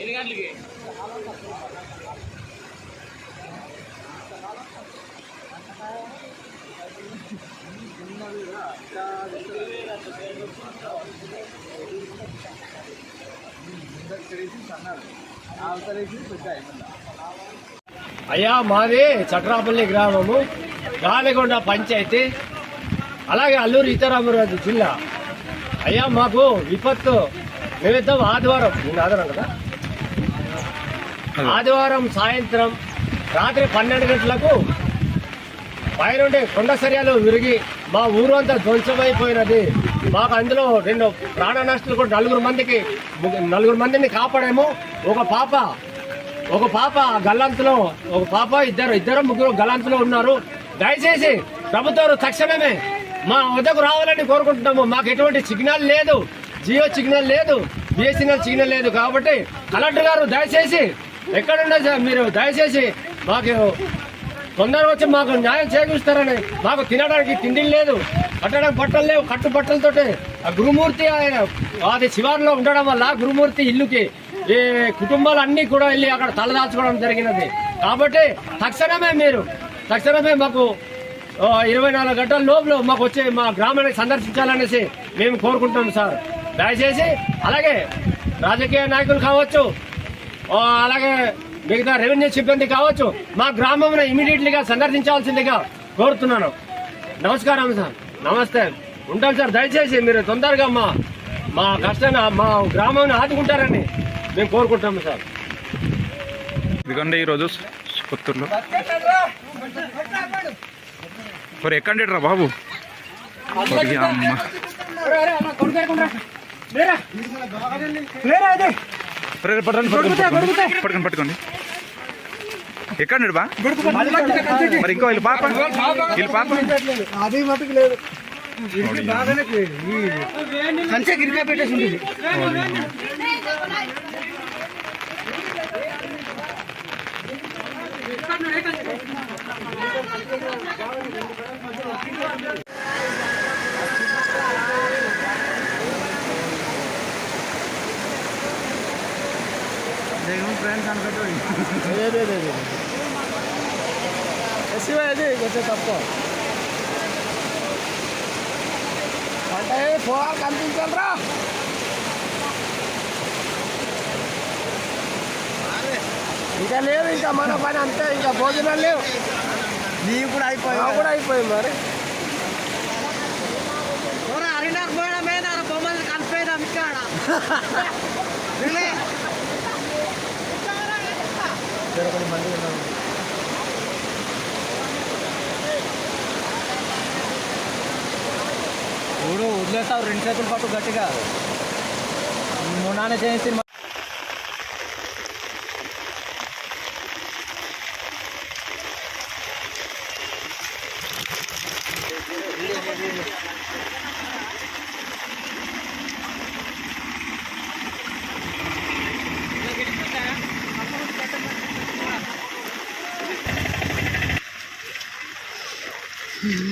ఎన్ని గంటలకి? అయ్యా మాది చక్రాపల్లి గ్రామము గాలిగొండ పంచాయతీ అలాగే అల్లూరు ఇతరామరాజు జిల్లా. అయ్యా మాకు విపత్తు. నిమిత్తం ఆదివారం నిన్న ఆదివారం కదా ఆదివారం సాయంత్రం రాత్రి పన్నెండు గంటలకు పైనుండి కొండ సర్యాలు విరిగి మా ఊరు అంతా ధ్వంసమైపోయినది. మాకు అందులో రెండు ప్రాణ నష్టాలు కూడా నలుగురు మందికి నలుగురు మందిని కాపాడేమో. ఒక పాప ఒక పాప గల్లంతులో ఒక పాప ఇద్దరు ఇద్దరు ముగ్గురు గల్లంతులో ఉన్నారు. దయచేసి ప్రభుత్వం తక్షణమే మా వద్దకు రావాలని కోరుకుంటున్నాము. మాకు ఎటువంటి సిగ్నల్ లేదు. జియో సిగ్నల్ లేదు. బిఎస్ఎన్ఎల్ సిగ్నల్ లేదు కాబట్టి కలెక్టర్ గారు దయచేసి ఎక్కడున్నా సార్ మీరు దయచేసి మాకు తొందరగా వచ్చి మాకు న్యాయం చేకూరుస్తారని మాకు తినడానికి తిండి లేదు కట్టడానికి బట్టలు లేవు. కట్టు బట్టలతోటి ఆ గురుమూర్తి ఆయన అది శివారులో ఉండడం వల్ల గురుమూర్తి ఇల్లుకి ఈ కుటుంబాలు అన్ని కూడా వెళ్ళి అక్కడ తలదాల్చుకోవడం జరిగినది. కాబట్టి తక్షణమే మీరు తక్షణమే మాకు ఇరవై నాలుగు గంటల లోపల మాకు వచ్చి మా గ్రామాన్ని సందర్శించాలనేసి మేము కోరుకుంటున్నాం సార్. దయచేసి అలాగే రాజకీయ నాయకులు కావచ్చు అలాగే మిగతా రెవెన్యూ సిబ్బంది కావచ్చు మా గ్రామంలో ఇమీడియట్లీగా సందర్శించాల్సిందిగా కోరుతున్నాను. నమస్కారం సార్. నమస్తే. ఉంటాం సార్ దయచేసి మీరు తొందరగా మా మా కష్టాన్ని మా గ్రామాన్ని ఆదుకుంటారని మేము కోరుకుంటున్నాము సార్. ఇదిగోండి ఈరోజు పుత్తూరులో. మరి ఎక్కండి రా బాబు పట్టుకోండి, పట్టుకోండి, ఎక్కండి బా? మరి ఇంకో వీళ్ళు పాప? వీళ్ళు పాప? అది మటుకు లేదు. గిరిగా పెట్టేసి ఉంటుంది ఫ్రెండ్స్ అనుకుంటూ ఎస్సీవై అది కొంచెం తక్కువ అంటే పోవాలి కనిపించాలరా ఇంకా లేదు ఇంకా మన పని అంతే ఇంకా భోజనాలు లేవు. నీ కూడా అయిపోయి కూడా అయిపోయింది మరి. పోయడమే బొమ్మలు కలిపేదాం ఇక్కడ మంది ఉన్నాము ఊరు వదిలేస్తావు రెండు చేతులు పట్టు గట్టిగా. మొన్న చేసి Mm-hmm.